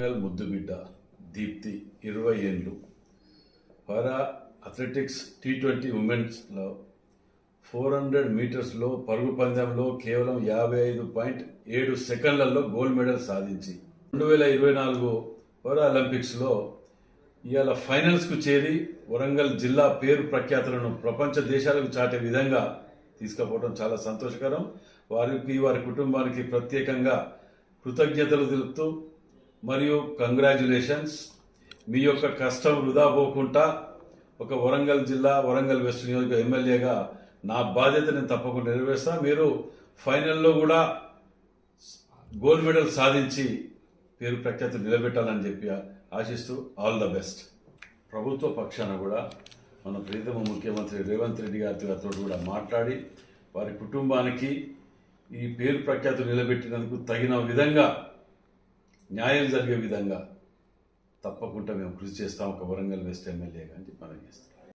వరంగల్ ముద్దుబిడ్డ దీప్తి ఇరవై ఏళ్ళు. పారా అథ్లెటిక్స్ టీ ట్వంటీ ఉమెన్స్లో ఫోర్ హండ్రెడ్ మీటర్స్లో పరుగు పందెంలో కేవలం యాభై ఐదు పాయింట్ ఏడు సెకండ్లలో గోల్డ్ మెడల్ సాధించి రెండు వేల ఇరవై నాలుగు పారాలింపిక్స్లో ఇవాళ ఫైనల్స్కు చేరి వరంగల్ జిల్లా పేరు ప్రఖ్యాతులను ప్రపంచ దేశాలకు చాటే విధంగా తీసుకుపోవడం చాలా సంతోషకరం. వారికి వారి కుటుంబానికి ప్రత్యేకంగా కృతజ్ఞతలు తెలుపుతూ మరియు కంగ్రాచులేషన్స్. మీ యొక్క కష్టం వృధా పోకుండా ఒక వరంగల్ జిల్లా వరంగల్ వెస్ట్ నియోజక ఎమ్మెల్యేగా నా బాధ్యత నేను తప్పకుండా నెరవేరుస్తా. మీరు ఫైనల్లో కూడా గోల్డ్ మెడల్ సాధించి పేరు ప్రఖ్యాతి నిలబెట్టాలని చెప్పి ఆశిస్తూ ఆల్ ద బెస్ట్. ప్రభుత్వ పక్షాన కూడా మన ప్రీతమ ముఖ్యమంత్రి రేవంత్ రెడ్డి గారితో కూడా మాట్లాడి వారి కుటుంబానికి ఈ పేరు ప్రఖ్యాతులు నిలబెట్టినందుకు తగిన విధంగా న్యాయం జరిగే విధంగా తప్పకుండా మేము కృషి చేస్తాం. ఒక వరంగల్ వెస్ట్ ఎమ్మెల్యేగా అని చెప్పి మనం చేస్తాం.